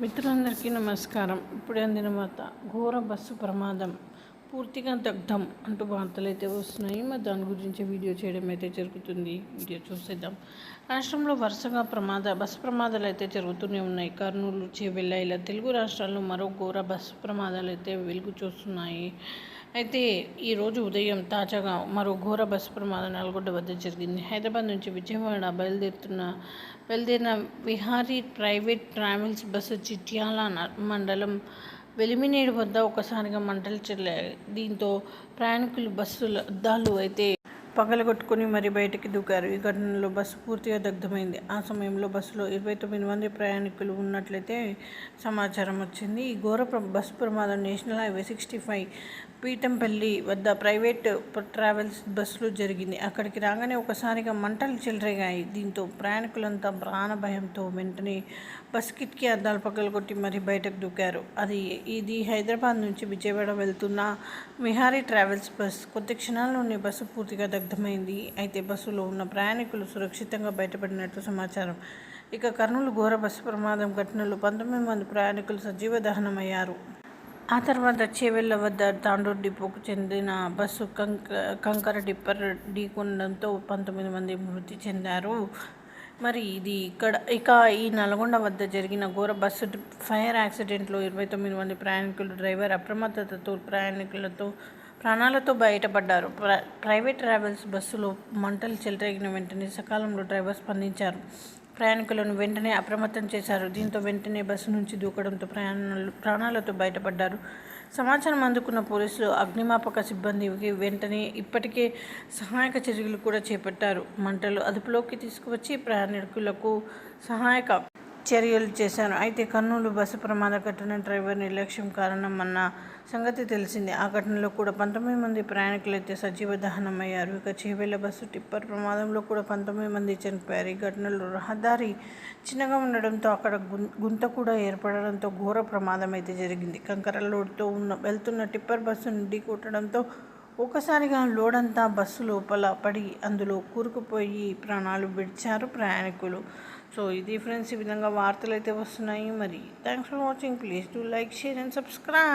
మిత్రులందరికీ నమస్కారం. ఇప్పుడే అందిన వార్త ఘోర బస్సు ప్రమాదం. పూర్తిగా దగ్ధం అంటూ వార్తలు అయితే వస్తున్నాయి. మరి దాని గురించి వీడియో చేయడం అయితే జరుగుతుంది. వీడియో చూసేద్దాం. రాష్ట్రంలో వరుసగా ప్రమాద బస్సు ప్రమాదాలు అయితే జరుగుతూనే ఉన్నాయి. కర్నూలు చేవెళ్ళ ఇలా తెలుగు రాష్ట్రాల్లో మరో ఘోర బస్సు ప్రమాదాలు అయితే వెలుగు చూస్తున్నాయి. అయితే ఈరోజు ఉదయం తాజాగా మరో ఘోర బస్సు ప్రమాదం నల్గొండ వద్ద జరిగింది. హైదరాబాద్ నుంచి విజయవాడ బయలుదేరుతున్న బయలుదేరిన Vihari private travels bus Chityala మండలం వెలిమినేడు వద్ద ఒకసారిగా మంటలు చెల్లాయి. దీంతో ప్రయాణికులు బస్సుల అద్దాలు అయితే పగలగొట్టుకుని మరి బయటికి దూకారు. ఈ ఘటనలో బస్సు పూర్తిగా దగ్ధమైంది. ఆ సమయంలో బస్సులో ఇరవై తొమ్మిది మంది ప్రయాణికులు ఉన్నట్లయితే సమాచారం వచ్చింది. ఈ ఘోర బస్సు ప్రమాదం national highway sixty five Pithampalli వద్ద ప్రైవేట్ ట్రావెల్స్ బస్సులో జరిగింది. అక్కడికి రాగానే ఒకసారిగా మంటలు చెలరేగాయి. దీంతో ప్రయాణికులంతా ప్రాణ భయంతో వెంటనే బస్ కిటికీ అద్దాలు పగలగొట్టి కొట్టి మరీ బయటకు దూకారు. అది ఇది హైదరాబాద్ నుంచి విజయవాడ వెళ్తున్న విహారీ ట్రావెల్స్ బస్. కొద్ది క్షణాల్లోనే బస్సు పూర్తిగా అర్థమైంది. అయితే బస్సులో ఉన్న ప్రయాణికులు సురక్షితంగా బయటపడినట్లు సమాచారం. ఇక కర్నూలు ఘోర బస్సు ప్రమాదం ఘటనలో పంతొమ్మిది మంది ప్రయాణికులు సజీవ దహనమయ్యారు. ఆ తర్వాత చేవెళ్ళ వద్ద తాండూరు డిపోకు చెందిన బస్సు కంక కంకర డిప్పర్ ఢీకొనడంతో పంతొమ్మిది మంది మృతి చెందారు. మరి ఇది ఇక్కడ ఇక ఈ నల్గొండ వద్ద జరిగిన ఘోర బస్సు ఫైర్ యాక్సిడెంట్లో ఇరవై తొమ్మిది మంది ప్రయాణికులు డ్రైవర్ అప్రమత్తతతో ప్రయాణికులతో ప్రాణాలతో బయటపడ్డారు. ప్రైవేట్ ట్రావెల్స్ బస్సులో మంటలు చెలరేగిన వెంటనే సకాలంలో డ్రైవర్ స్పందించారు. ప్రయాణికులను వెంటనే అప్రమత్తం చేశారు. దీంతో వెంటనే బస్సు నుంచి దూకడంతో ప్రయాణాలు ప్రాణాలతో బయటపడ్డారు. సమాచారం అందుకున్న పోలీసులు అగ్నిమాపక సిబ్బందికి వెంటనే ఇప్పటికే సహాయక చర్యలు కూడా చేపట్టారు. మంటలు అదుపులోకి తీసుకువచ్చి ప్రయాణికులకు సహాయక చర్యలు చేశారు అయితే కర్నూలు బస్సు ప్రమాద ఘటన డ్రైవర్ నిర్లక్ష్యం కారణమన్న సంగతి తెలిసింది. ఆ ఘటనలో కూడా పంతొమ్మిది మంది ప్రయాణికులైతే సజీవ దహనమయ్యారు. ఇక చేవేళ్ళ బస్సు టిప్పర్ ప్రమాదంలో కూడా పంతొమ్మిది మంది చనిపోయారు. ఈ ఘటనలో రహదారి చిన్నగా ఉండడంతో అక్కడ గుంత కూడా ఏర్పడడంతో ఘోర ప్రమాదం అయితే జరిగింది. కంకర లోడ్తో ఉన్న వెళ్తున్న టిప్పర్ బస్సును ఢీకొట్టడంతో ఒకసారిగా లోడ్ అంతా బస్సు లోపల పడి అందులో కూరుకుపోయి ప్రాణాలు విడిచారు ప్రయాణికులు. సో ఇది ఫ్రెండ్స్ ఈ విధంగా వార్తలు అయితే వస్తున్నాయి. మరి thanks for watching please do like share and subscribe